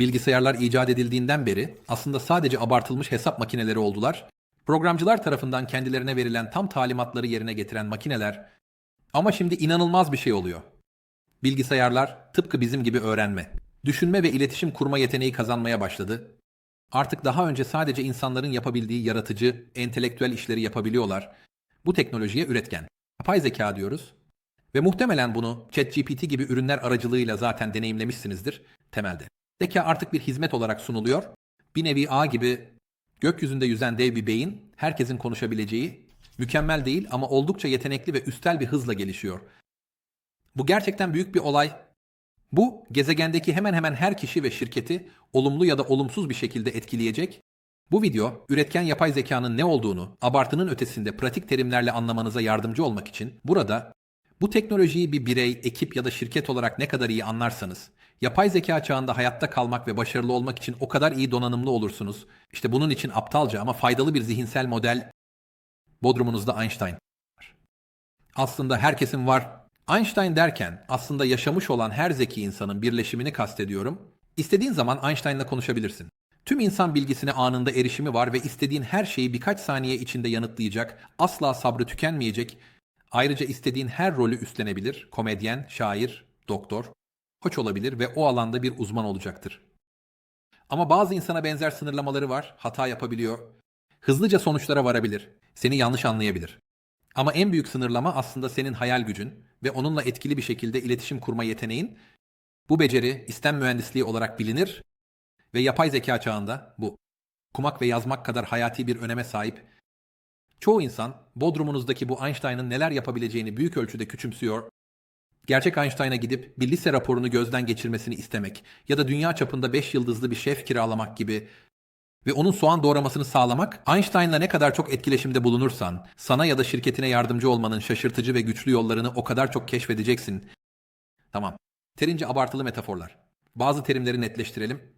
Bilgisayarlar icat edildiğinden beri aslında sadece abartılmış hesap makineleri oldular. Programcılar tarafından kendilerine verilen tam talimatları yerine getiren makineler. Ama şimdi inanılmaz bir şey oluyor. Bilgisayarlar tıpkı bizim gibi öğrenme, düşünme ve iletişim kurma yeteneği kazanmaya başladı. Artık daha önce sadece insanların yapabildiği yaratıcı, entelektüel işleri yapabiliyorlar. Bu teknolojiye üretken. Yapay zeka diyoruz. Ve muhtemelen bunu ChatGPT gibi ürünler aracılığıyla zaten deneyimlemişsinizdir temelde. Zeka artık bir hizmet olarak sunuluyor. Bir nevi ağ gibi gökyüzünde yüzen dev bir beyin, herkesin konuşabileceği, mükemmel değil ama oldukça yetenekli ve üstel bir hızla gelişiyor. Bu gerçekten büyük bir olay. Bu gezegendeki hemen hemen her kişi ve şirketi olumlu ya da olumsuz bir şekilde etkileyecek. Bu video üretken yapay zekanın ne olduğunu abartının ötesinde pratik terimlerle anlamanıza yardımcı olmak için burada bu teknolojiyi bir birey, ekip ya da şirket olarak ne kadar iyi anlarsanız, yapay zeka çağında hayatta kalmak ve başarılı olmak için o kadar iyi donanımlı olursunuz. İşte bunun için aptalca ama faydalı bir zihinsel model Bodrumunuzda Einstein var. Aslında herkesin var. Einstein derken aslında yaşamış olan her zeki insanın birleşimini kastediyorum. İstediğin zaman Einstein'la konuşabilirsin. Tüm insan bilgisine anında erişimi var ve istediğin her şeyi birkaç saniye içinde yanıtlayacak, asla sabrı tükenmeyecek, ayrıca istediğin her rolü üstlenebilir, komedyen, şair, doktor, koç olabilir ve o alanda bir uzman olacaktır. Ama bazı insana benzer sınırlamaları var, hata yapabiliyor, hızlıca sonuçlara varabilir, seni yanlış anlayabilir. Ama en büyük sınırlama aslında senin hayal gücün ve onunla etkili bir şekilde iletişim kurma yeteneğin. Bu beceri istem mühendisliği olarak bilinir ve yapay zeka çağında bu. Okumak ve yazmak kadar hayati bir öneme sahip. Çoğu insan Bodrumunuzdaki bu Einstein'ın neler yapabileceğini büyük ölçüde küçümsüyor. Gerçek Einstein'a gidip bir lise raporunu gözden geçirmesini istemek ya da dünya çapında 5 yıldızlı bir şef kiralamak gibi ve onun soğan doğramasını sağlamak, Einstein'la ne kadar çok etkileşimde bulunursan, sana ya da şirketine yardımcı olmanın şaşırtıcı ve güçlü yollarını o kadar çok keşfedeceksin. Tamam. Terince abartılı metaforlar. Bazı terimleri netleştirelim.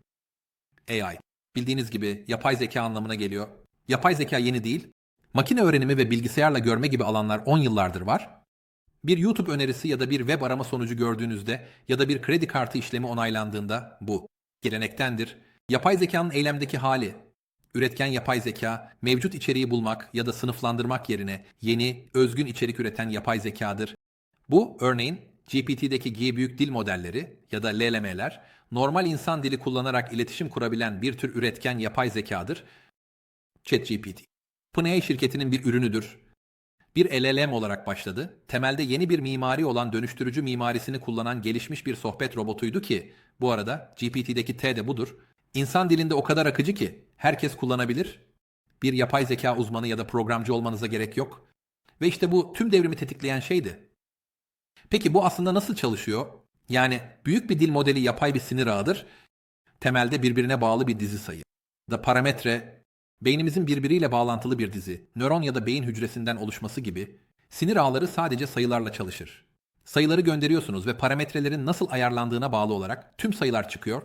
AI. Bildiğiniz gibi yapay zeka anlamına geliyor. Yapay zeka yeni değil. Makine öğrenimi ve bilgisayarla görme gibi alanlar 10 yıllardır var. Bir YouTube önerisi ya da bir web arama sonucu gördüğünüzde ya da bir kredi kartı işlemi onaylandığında bu gelenektendir Yapay zekanın eylemdeki hali, üretken yapay zeka, mevcut içeriği bulmak ya da sınıflandırmak yerine yeni, özgün içerik üreten yapay zekadır. Bu örneğin GPT'deki G büyük dil modelleri ya da LLM'ler normal insan dili kullanarak iletişim kurabilen bir tür üretken yapay zekadır. ChatGPT. OpenAI şirketinin bir ürünüdür. Bir LLM olarak başladı. Temelde yeni bir mimari olan dönüştürücü mimarisini kullanan gelişmiş bir sohbet robotuydu ki bu arada GPT'deki T de budur. İnsan dilinde o kadar akıcı ki herkes kullanabilir. Bir yapay zeka uzmanı ya da programcı olmanıza gerek yok. Ve işte bu tüm devrimi tetikleyen şeydi. Peki bu aslında nasıl çalışıyor? Yani büyük bir dil modeli yapay bir sinir ağıdır. Temelde birbirine bağlı bir dizi sayı. Da parametre, beynimizin birbiriyle bağlantılı bir dizi, nöron ya da beyin hücresinden oluşması gibi sinir ağları sadece sayılarla çalışır. Sayıları gönderiyorsunuz ve parametrelerin nasıl ayarlandığına bağlı olarak tüm sayılar çıkıyor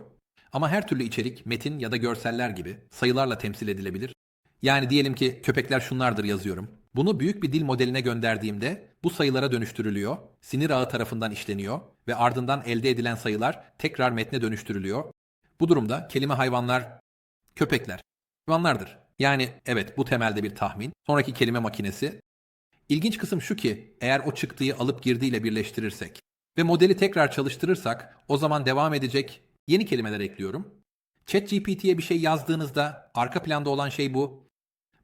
ama her türlü içerik, metin ya da görseller gibi sayılarla temsil edilebilir. Yani diyelim ki köpekler şunlardır yazıyorum. Bunu büyük bir dil modeline gönderdiğimde bu sayılara dönüştürülüyor, sinir ağı tarafından işleniyor ve ardından elde edilen sayılar tekrar metne dönüştürülüyor. Bu durumda kelime hayvanlar, köpekler, hayvanlardır. Yani evet bu temelde bir tahmin. Sonraki kelime makinesi. İlginç kısım şu ki eğer o çıktıyı alıp girdiyle birleştirirsek ve modeli tekrar çalıştırırsak o zaman devam edecek Yeni kelimeler ekliyorum. ChatGPT'ye bir şey yazdığınızda arka planda olan şey bu.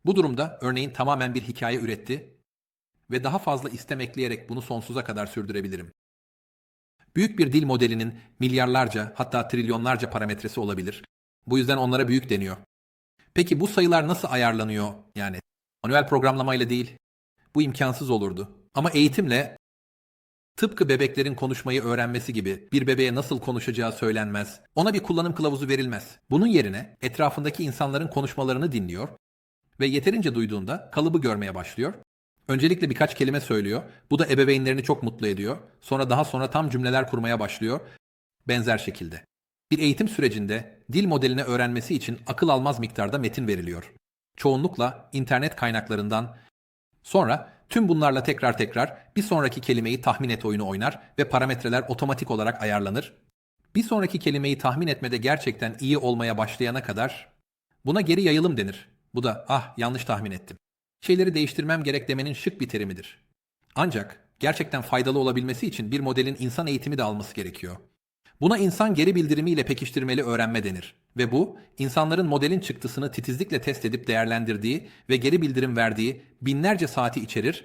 Bu durumda örneğin tamamen bir hikaye üretti ve daha fazla istem ekleyerek bunu sonsuza kadar sürdürebilirim. Büyük bir dil modelinin milyarlarca hatta trilyonlarca parametresi olabilir. Bu yüzden onlara büyük deniyor. Peki bu sayılar nasıl ayarlanıyor? Yani manuel programlamayla değil. Bu imkansız olurdu. Ama eğitimle Tıpkı bebeklerin konuşmayı öğrenmesi gibi bir bebeğe nasıl konuşacağı söylenmez. Ona bir kullanım kılavuzu verilmez. Bunun yerine etrafındaki insanların konuşmalarını dinliyor ve yeterince duyduğunda kalıbı görmeye başlıyor. Öncelikle birkaç kelime söylüyor. Bu da ebeveynlerini çok mutlu ediyor. Sonra daha sonra tam cümleler kurmaya başlıyor. Benzer şekilde. Bir eğitim sürecinde dil modelini öğrenmesi için akıl almaz miktarda metin veriliyor. Çoğunlukla internet kaynaklarından Sonra tüm bunlarla tekrar tekrar bir sonraki kelimeyi tahmin et oyunu oynar ve parametreler otomatik olarak ayarlanır. Bir sonraki kelimeyi tahmin etmede gerçekten iyi olmaya başlayana kadar buna geri yayılım denir. Bu da ah yanlış tahmin ettim. Şeyleri değiştirmem gerek demenin şık bir terimidir. Ancak gerçekten faydalı olabilmesi için bir modelin insan eğitimi de alması gerekiyor. Buna insan geri bildirimiyle pekiştirmeli öğrenme denir. Ve bu, insanların modelin çıktısını titizlikle test edip değerlendirdiği ve geri bildirim verdiği binlerce saati içerir.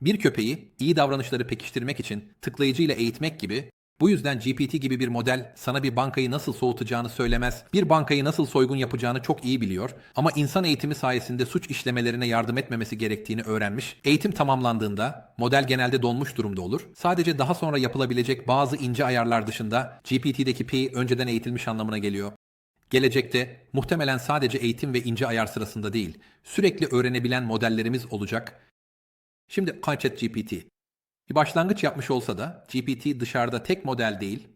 Bir köpeği iyi davranışları pekiştirmek için tıklayıcıyla eğitmek gibi, bu yüzden GPT gibi bir model sana bir bankayı nasıl soğutacağını söylemez, bir bankayı nasıl soygun yapacağını çok iyi biliyor ama insan eğitimi sayesinde suç işlemelerine yardım etmemesi gerektiğini öğrenmiş. Eğitim tamamlandığında model genelde donmuş durumda olur. Sadece daha sonra yapılabilecek bazı ince ayarlar dışında GPT'deki P önceden eğitilmiş anlamına geliyor. Gelecekte muhtemelen sadece eğitim ve ince ayar sırasında değil, sürekli öğrenebilen modellerimiz olacak. Şimdi ChatGPT. Bir başlangıç yapmış olsa da GPT dışarıda tek model değil,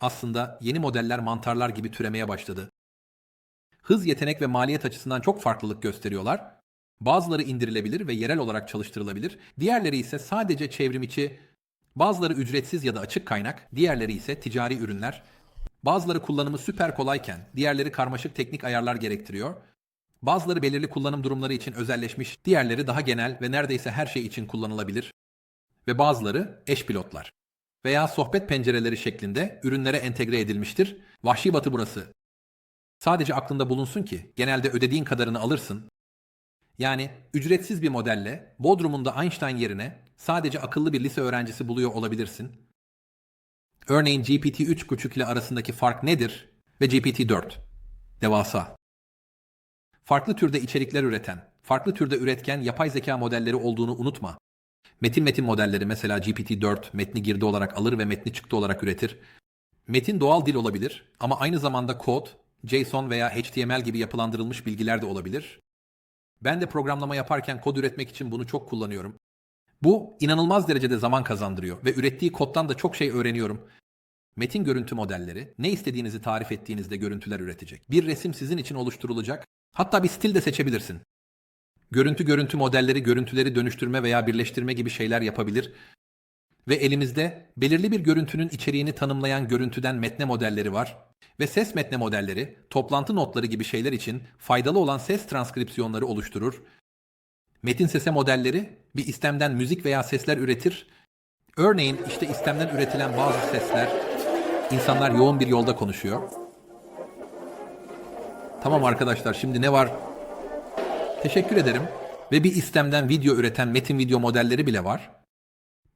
aslında yeni modeller mantarlar gibi türemeye başladı. Hız, yetenek ve maliyet açısından çok farklılık gösteriyorlar. Bazıları indirilebilir ve yerel olarak çalıştırılabilir, diğerleri ise sadece çevrim içi, bazıları ücretsiz ya da açık kaynak, diğerleri ise ticari ürünler. Bazıları kullanımı süper kolayken, diğerleri karmaşık teknik ayarlar gerektiriyor. Bazıları belirli kullanım durumları için özelleşmiş, diğerleri daha genel ve neredeyse her şey için kullanılabilir ve bazıları eş pilotlar veya sohbet pencereleri şeklinde ürünlere entegre edilmiştir. Vahşi batı burası. Sadece aklında bulunsun ki genelde ödediğin kadarını alırsın. Yani ücretsiz bir modelle Bodrum'unda Einstein yerine sadece akıllı bir lise öğrencisi buluyor olabilirsin. Örneğin GPT 3.5 ile arasındaki fark nedir ve GPT 4? Devasa. Farklı türde içerikler üreten, farklı türde üretken yapay zeka modelleri olduğunu unutma. Metin metin modelleri mesela GPT-4 metni girdi olarak alır ve metni çıktı olarak üretir. Metin doğal dil olabilir ama aynı zamanda kod, JSON veya HTML gibi yapılandırılmış bilgiler de olabilir. Ben de programlama yaparken kod üretmek için bunu çok kullanıyorum. Bu inanılmaz derecede zaman kazandırıyor ve ürettiği koddan da çok şey öğreniyorum. Metin görüntü modelleri ne istediğinizi tarif ettiğinizde görüntüler üretecek. Bir resim sizin için oluşturulacak. Hatta bir stil de seçebilirsin. Görüntü görüntü modelleri görüntüleri dönüştürme veya birleştirme gibi şeyler yapabilir. Ve elimizde belirli bir görüntünün içeriğini tanımlayan görüntüden metne modelleri var. Ve ses metne modelleri, toplantı notları gibi şeyler için faydalı olan ses transkripsiyonları oluşturur. Metin sese modelleri bir istemden müzik veya sesler üretir. Örneğin işte istemden üretilen bazı sesler, insanlar yoğun bir yolda konuşuyor. Tamam arkadaşlar şimdi ne var Teşekkür ederim. Ve bir istemden video üreten metin video modelleri bile var.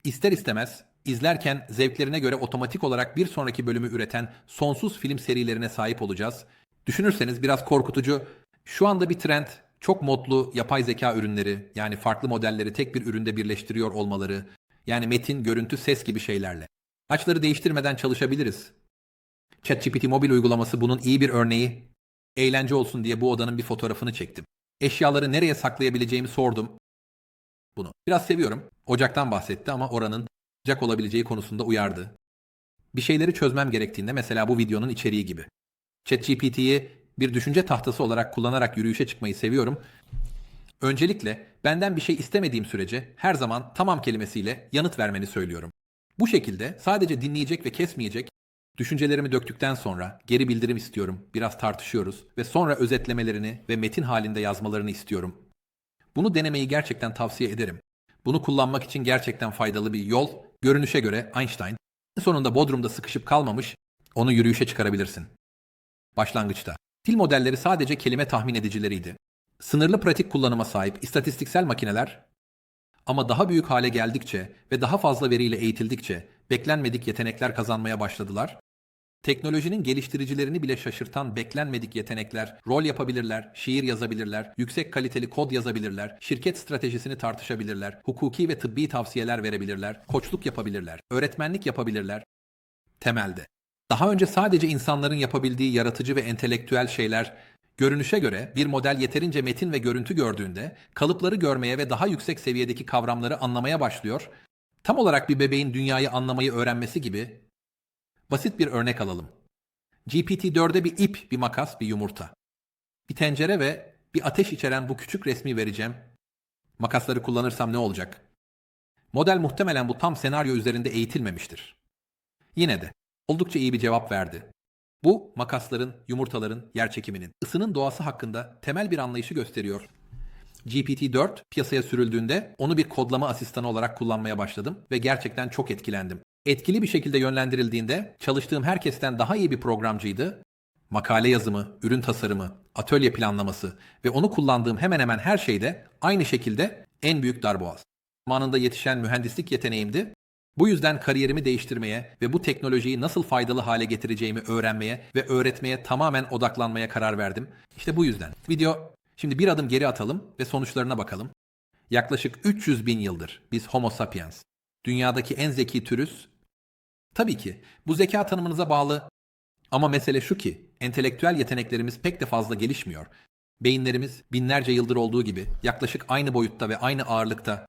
İster istemez izlerken zevklerine göre otomatik olarak bir sonraki bölümü üreten sonsuz film serilerine sahip olacağız. Düşünürseniz biraz korkutucu. Şu anda bir trend çok modlu yapay zeka ürünleri yani farklı modelleri tek bir üründe birleştiriyor olmaları. Yani metin, görüntü, ses gibi şeylerle. Açları değiştirmeden çalışabiliriz. ChatGPT mobil uygulaması bunun iyi bir örneği. Eğlence olsun diye bu odanın bir fotoğrafını çektim. Eşyaları nereye saklayabileceğimi sordum. Bunu. Biraz seviyorum. Ocaktan bahsetti ama oranın ocak olabileceği konusunda uyardı. Bir şeyleri çözmem gerektiğinde mesela bu videonun içeriği gibi. ChatGPT'yi bir düşünce tahtası olarak kullanarak yürüyüşe çıkmayı seviyorum. Öncelikle benden bir şey istemediğim sürece her zaman tamam kelimesiyle yanıt vermeni söylüyorum. Bu şekilde sadece dinleyecek ve kesmeyecek, Düşüncelerimi döktükten sonra geri bildirim istiyorum, biraz tartışıyoruz ve sonra özetlemelerini ve metin halinde yazmalarını istiyorum. Bunu denemeyi gerçekten tavsiye ederim. Bunu kullanmak için gerçekten faydalı bir yol. Görünüşe göre Einstein sonunda Bodrum'da sıkışıp kalmamış, onu yürüyüşe çıkarabilirsin. Başlangıçta dil modelleri sadece kelime tahmin edicileriydi. Sınırlı pratik kullanıma sahip istatistiksel makineler ama daha büyük hale geldikçe ve daha fazla veriyle eğitildikçe beklenmedik yetenekler kazanmaya başladılar. Teknolojinin geliştiricilerini bile şaşırtan beklenmedik yetenekler, rol yapabilirler, şiir yazabilirler, yüksek kaliteli kod yazabilirler, şirket stratejisini tartışabilirler, hukuki ve tıbbi tavsiyeler verebilirler, koçluk yapabilirler, öğretmenlik yapabilirler. Temelde. Daha önce sadece insanların yapabildiği yaratıcı ve entelektüel şeyler Görünüşe göre bir model yeterince metin ve görüntü gördüğünde kalıpları görmeye ve daha yüksek seviyedeki kavramları anlamaya başlıyor. Tam olarak bir bebeğin dünyayı anlamayı öğrenmesi gibi. Basit bir örnek alalım. GPT-4'e bir ip, bir makas, bir yumurta. Bir tencere ve bir ateş içeren bu küçük resmi vereceğim. Makasları kullanırsam ne olacak? Model muhtemelen bu tam senaryo üzerinde eğitilmemiştir. Yine de oldukça iyi bir cevap verdi. Bu makasların, yumurtaların, yerçekiminin, ısının doğası hakkında temel bir anlayışı gösteriyor. GPT-4 piyasaya sürüldüğünde onu bir kodlama asistanı olarak kullanmaya başladım ve gerçekten çok etkilendim. Etkili bir şekilde yönlendirildiğinde çalıştığım herkesten daha iyi bir programcıydı. Makale yazımı, ürün tasarımı, atölye planlaması ve onu kullandığım hemen hemen her şeyde aynı şekilde en büyük darboğaz. Zamanında yetişen mühendislik yeteneğimdi. Bu yüzden kariyerimi değiştirmeye ve bu teknolojiyi nasıl faydalı hale getireceğimi öğrenmeye ve öğretmeye tamamen odaklanmaya karar verdim. İşte bu yüzden. Video şimdi bir adım geri atalım ve sonuçlarına bakalım. Yaklaşık 300 bin yıldır biz Homo sapiens. Dünyadaki en zeki türüz. Tabii ki bu zeka tanımınıza bağlı ama mesele şu ki entelektüel yeteneklerimiz pek de fazla gelişmiyor. Beyinlerimiz binlerce yıldır olduğu gibi yaklaşık aynı boyutta ve aynı ağırlıkta.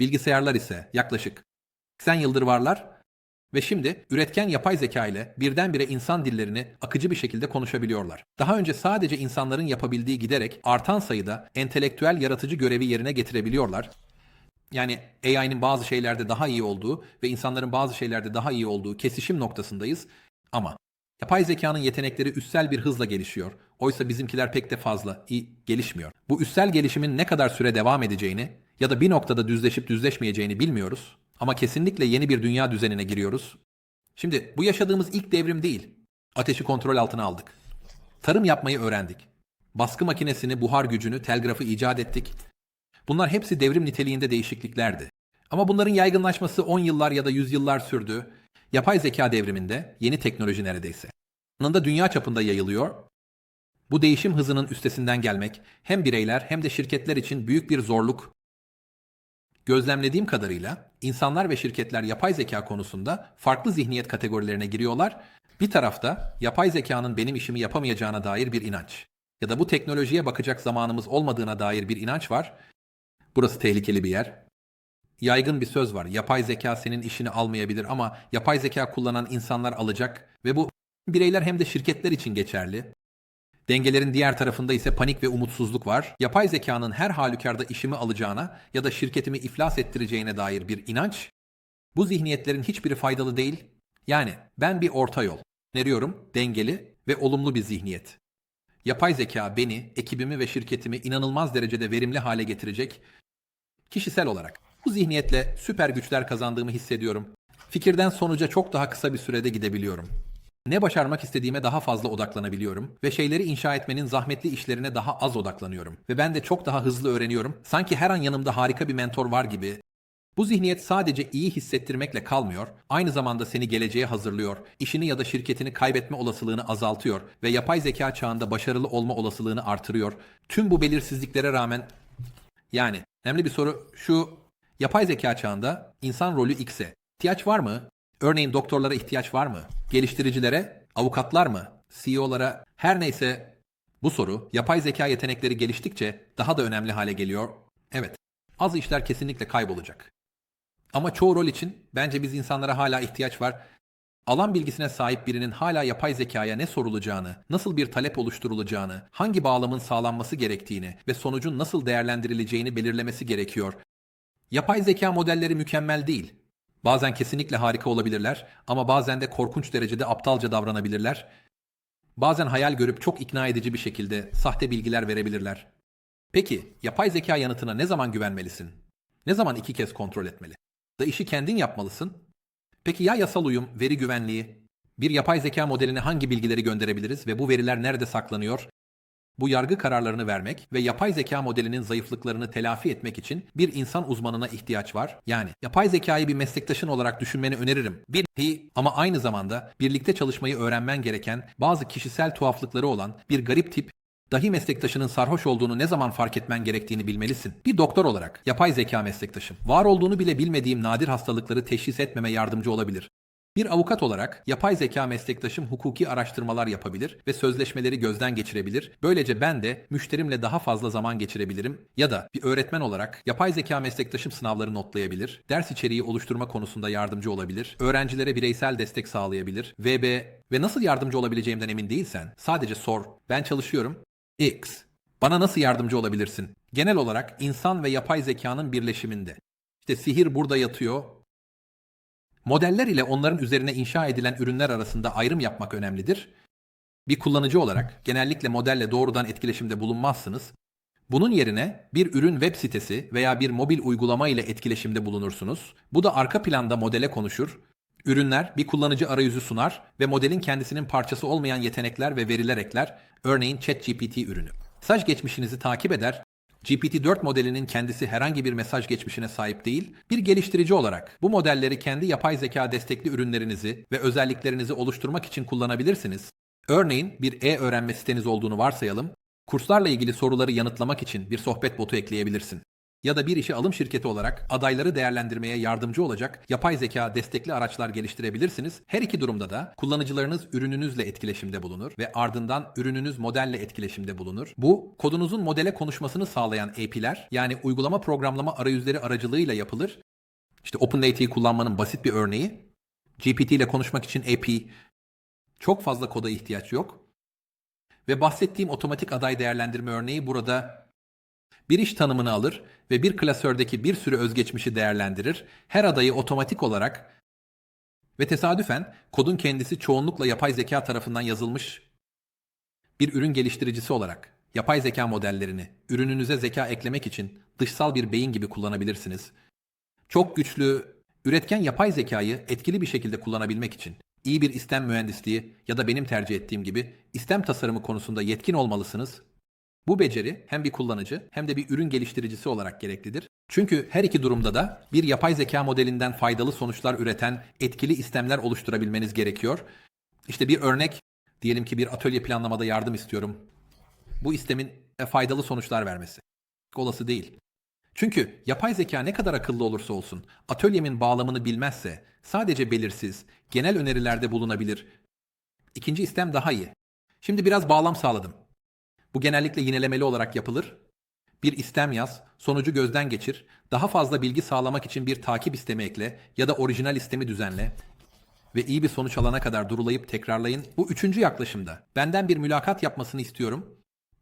Bilgisayarlar ise yaklaşık 80 yıldır varlar ve şimdi üretken yapay zeka ile birdenbire insan dillerini akıcı bir şekilde konuşabiliyorlar. Daha önce sadece insanların yapabildiği giderek artan sayıda entelektüel yaratıcı görevi yerine getirebiliyorlar. Yani AI'nin bazı şeylerde daha iyi olduğu ve insanların bazı şeylerde daha iyi olduğu kesişim noktasındayız. Ama yapay zekanın yetenekleri üstsel bir hızla gelişiyor. Oysa bizimkiler pek de fazla iyi gelişmiyor. Bu üstsel gelişimin ne kadar süre devam edeceğini ya da bir noktada düzleşip düzleşmeyeceğini bilmiyoruz. Ama kesinlikle yeni bir dünya düzenine giriyoruz. Şimdi bu yaşadığımız ilk devrim değil. Ateşi kontrol altına aldık. Tarım yapmayı öğrendik. Baskı makinesini, buhar gücünü, telgrafı icat ettik. Bunlar hepsi devrim niteliğinde değişikliklerdi. Ama bunların yaygınlaşması 10 yıllar ya da 100 yıllar sürdü. Yapay zeka devriminde yeni teknoloji neredeyse. Anında dünya çapında yayılıyor. Bu değişim hızının üstesinden gelmek hem bireyler hem de şirketler için büyük bir zorluk. Gözlemlediğim kadarıyla insanlar ve şirketler yapay zeka konusunda farklı zihniyet kategorilerine giriyorlar. Bir tarafta yapay zekanın benim işimi yapamayacağına dair bir inanç ya da bu teknolojiye bakacak zamanımız olmadığına dair bir inanç var. Burası tehlikeli bir yer. Yaygın bir söz var. Yapay zeka senin işini almayabilir ama yapay zeka kullanan insanlar alacak ve bu bireyler hem de şirketler için geçerli. Dengelerin diğer tarafında ise panik ve umutsuzluk var. Yapay zekanın her halükarda işimi alacağına ya da şirketimi iflas ettireceğine dair bir inanç. Bu zihniyetlerin hiçbiri faydalı değil. Yani ben bir orta yol. Öneriyorum dengeli ve olumlu bir zihniyet. Yapay zeka beni, ekibimi ve şirketimi inanılmaz derecede verimli hale getirecek. Kişisel olarak bu zihniyetle süper güçler kazandığımı hissediyorum. Fikirden sonuca çok daha kısa bir sürede gidebiliyorum. Ne başarmak istediğime daha fazla odaklanabiliyorum ve şeyleri inşa etmenin zahmetli işlerine daha az odaklanıyorum. Ve ben de çok daha hızlı öğreniyorum. Sanki her an yanımda harika bir mentor var gibi. Bu zihniyet sadece iyi hissettirmekle kalmıyor, aynı zamanda seni geleceğe hazırlıyor, işini ya da şirketini kaybetme olasılığını azaltıyor ve yapay zeka çağında başarılı olma olasılığını artırıyor. Tüm bu belirsizliklere rağmen yani önemli bir soru şu yapay zeka çağında insan rolü X'e ihtiyaç var mı? Örneğin doktorlara ihtiyaç var mı? Geliştiricilere, avukatlar mı? CEO'lara her neyse bu soru yapay zeka yetenekleri geliştikçe daha da önemli hale geliyor. Evet, az işler kesinlikle kaybolacak. Ama çoğu rol için bence biz insanlara hala ihtiyaç var. Alan bilgisine sahip birinin hala yapay zekaya ne sorulacağını, nasıl bir talep oluşturulacağını, hangi bağlamın sağlanması gerektiğini ve sonucun nasıl değerlendirileceğini belirlemesi gerekiyor. Yapay zeka modelleri mükemmel değil. Bazen kesinlikle harika olabilirler ama bazen de korkunç derecede aptalca davranabilirler. Bazen hayal görüp çok ikna edici bir şekilde sahte bilgiler verebilirler. Peki, yapay zeka yanıtına ne zaman güvenmelisin? Ne zaman iki kez kontrol etmeli? Da işi kendin yapmalısın. Peki ya yasal uyum, veri güvenliği? Bir yapay zeka modeline hangi bilgileri gönderebiliriz ve bu veriler nerede saklanıyor? Bu yargı kararlarını vermek ve yapay zeka modelinin zayıflıklarını telafi etmek için bir insan uzmanına ihtiyaç var. Yani yapay zekayı bir meslektaşın olarak düşünmeni öneririm. Bir ama aynı zamanda birlikte çalışmayı öğrenmen gereken bazı kişisel tuhaflıkları olan bir garip tip dahi meslektaşının sarhoş olduğunu ne zaman fark etmen gerektiğini bilmelisin. Bir doktor olarak yapay zeka meslektaşım. Var olduğunu bile bilmediğim nadir hastalıkları teşhis etmeme yardımcı olabilir. Bir avukat olarak yapay zeka meslektaşım hukuki araştırmalar yapabilir ve sözleşmeleri gözden geçirebilir. Böylece ben de müşterimle daha fazla zaman geçirebilirim ya da bir öğretmen olarak yapay zeka meslektaşım sınavları notlayabilir, ders içeriği oluşturma konusunda yardımcı olabilir, öğrencilere bireysel destek sağlayabilir, VB ve nasıl yardımcı olabileceğimden emin değilsen sadece sor. Ben çalışıyorum. X. Bana nasıl yardımcı olabilirsin? Genel olarak insan ve yapay zekanın birleşiminde. İşte sihir burada yatıyor Modeller ile onların üzerine inşa edilen ürünler arasında ayrım yapmak önemlidir. Bir kullanıcı olarak genellikle modelle doğrudan etkileşimde bulunmazsınız. Bunun yerine bir ürün web sitesi veya bir mobil uygulama ile etkileşimde bulunursunuz. Bu da arka planda modele konuşur. Ürünler bir kullanıcı arayüzü sunar ve modelin kendisinin parçası olmayan yetenekler ve veriler ekler. Örneğin ChatGPT ürünü. Mesaj geçmişinizi takip eder. GPT-4 modelinin kendisi herhangi bir mesaj geçmişine sahip değil, bir geliştirici olarak bu modelleri kendi yapay zeka destekli ürünlerinizi ve özelliklerinizi oluşturmak için kullanabilirsiniz. Örneğin bir e-öğrenme siteniz olduğunu varsayalım, kurslarla ilgili soruları yanıtlamak için bir sohbet botu ekleyebilirsin. Ya da bir işe alım şirketi olarak adayları değerlendirmeye yardımcı olacak yapay zeka destekli araçlar geliştirebilirsiniz. Her iki durumda da kullanıcılarınız ürününüzle etkileşimde bulunur ve ardından ürününüz modelle etkileşimde bulunur. Bu kodunuzun modele konuşmasını sağlayan API'ler yani uygulama programlama arayüzleri aracılığıyla yapılır. İşte OpenAT'yi kullanmanın basit bir örneği. GPT ile konuşmak için API çok fazla koda ihtiyaç yok. Ve bahsettiğim otomatik aday değerlendirme örneği burada bir iş tanımını alır ve bir klasördeki bir sürü özgeçmişi değerlendirir. Her adayı otomatik olarak ve tesadüfen kodun kendisi çoğunlukla yapay zeka tarafından yazılmış bir ürün geliştiricisi olarak yapay zeka modellerini ürününüze zeka eklemek için dışsal bir beyin gibi kullanabilirsiniz. Çok güçlü, üretken yapay zekayı etkili bir şekilde kullanabilmek için iyi bir istem mühendisliği ya da benim tercih ettiğim gibi istem tasarımı konusunda yetkin olmalısınız bu beceri hem bir kullanıcı hem de bir ürün geliştiricisi olarak gereklidir. Çünkü her iki durumda da bir yapay zeka modelinden faydalı sonuçlar üreten etkili istemler oluşturabilmeniz gerekiyor. İşte bir örnek, diyelim ki bir atölye planlamada yardım istiyorum. Bu istemin e, faydalı sonuçlar vermesi. Olası değil. Çünkü yapay zeka ne kadar akıllı olursa olsun, atölyemin bağlamını bilmezse sadece belirsiz, genel önerilerde bulunabilir. İkinci istem daha iyi. Şimdi biraz bağlam sağladım. Bu genellikle yinelemeli olarak yapılır. Bir istem yaz, sonucu gözden geçir, daha fazla bilgi sağlamak için bir takip istemi ekle ya da orijinal istemi düzenle ve iyi bir sonuç alana kadar durulayıp tekrarlayın. Bu üçüncü yaklaşımda. Benden bir mülakat yapmasını istiyorum.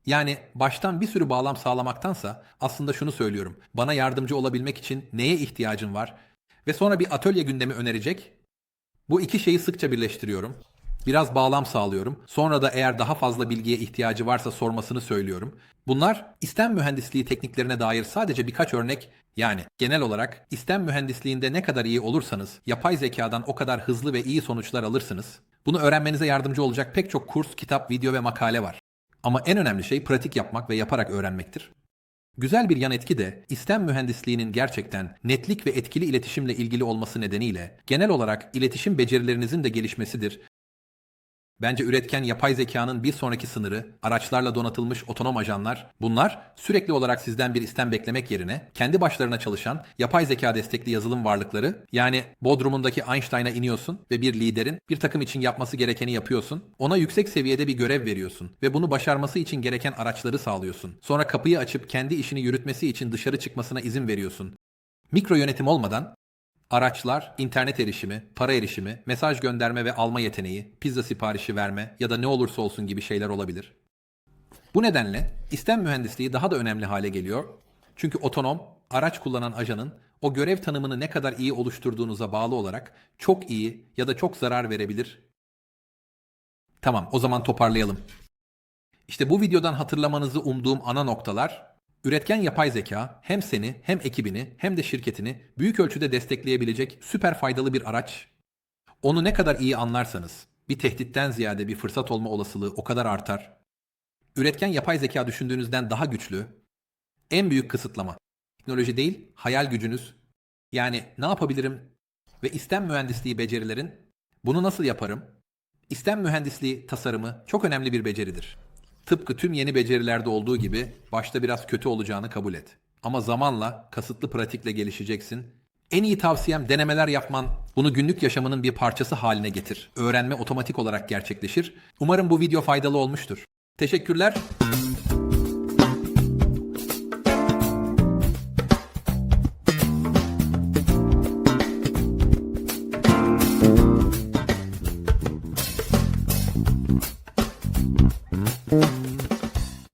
Yani baştan bir sürü bağlam sağlamaktansa aslında şunu söylüyorum. Bana yardımcı olabilmek için neye ihtiyacın var? Ve sonra bir atölye gündemi önerecek. Bu iki şeyi sıkça birleştiriyorum. Biraz bağlam sağlıyorum. Sonra da eğer daha fazla bilgiye ihtiyacı varsa sormasını söylüyorum. Bunlar istem mühendisliği tekniklerine dair sadece birkaç örnek. Yani genel olarak istem mühendisliğinde ne kadar iyi olursanız yapay zekadan o kadar hızlı ve iyi sonuçlar alırsınız. Bunu öğrenmenize yardımcı olacak pek çok kurs, kitap, video ve makale var. Ama en önemli şey pratik yapmak ve yaparak öğrenmektir. Güzel bir yan etki de istem mühendisliğinin gerçekten netlik ve etkili iletişimle ilgili olması nedeniyle genel olarak iletişim becerilerinizin de gelişmesidir Bence üretken yapay zekanın bir sonraki sınırı araçlarla donatılmış otonom ajanlar. Bunlar sürekli olarak sizden bir istem beklemek yerine kendi başlarına çalışan yapay zeka destekli yazılım varlıkları. Yani Bodrum'undaki Einstein'a iniyorsun ve bir liderin bir takım için yapması gerekeni yapıyorsun. Ona yüksek seviyede bir görev veriyorsun ve bunu başarması için gereken araçları sağlıyorsun. Sonra kapıyı açıp kendi işini yürütmesi için dışarı çıkmasına izin veriyorsun. Mikro yönetim olmadan Araçlar, internet erişimi, para erişimi, mesaj gönderme ve alma yeteneği, pizza siparişi verme ya da ne olursa olsun gibi şeyler olabilir. Bu nedenle istem mühendisliği daha da önemli hale geliyor. Çünkü otonom, araç kullanan ajanın o görev tanımını ne kadar iyi oluşturduğunuza bağlı olarak çok iyi ya da çok zarar verebilir. Tamam, o zaman toparlayalım. İşte bu videodan hatırlamanızı umduğum ana noktalar Üretken yapay zeka hem seni hem ekibini hem de şirketini büyük ölçüde destekleyebilecek süper faydalı bir araç. Onu ne kadar iyi anlarsanız bir tehditten ziyade bir fırsat olma olasılığı o kadar artar. Üretken yapay zeka düşündüğünüzden daha güçlü. En büyük kısıtlama. Teknoloji değil, hayal gücünüz. Yani ne yapabilirim ve istem mühendisliği becerilerin bunu nasıl yaparım? İstem mühendisliği tasarımı çok önemli bir beceridir. Tıpkı tüm yeni becerilerde olduğu gibi başta biraz kötü olacağını kabul et. Ama zamanla, kasıtlı pratikle gelişeceksin. En iyi tavsiyem denemeler yapman, bunu günlük yaşamının bir parçası haline getir. Öğrenme otomatik olarak gerçekleşir. Umarım bu video faydalı olmuştur. Teşekkürler.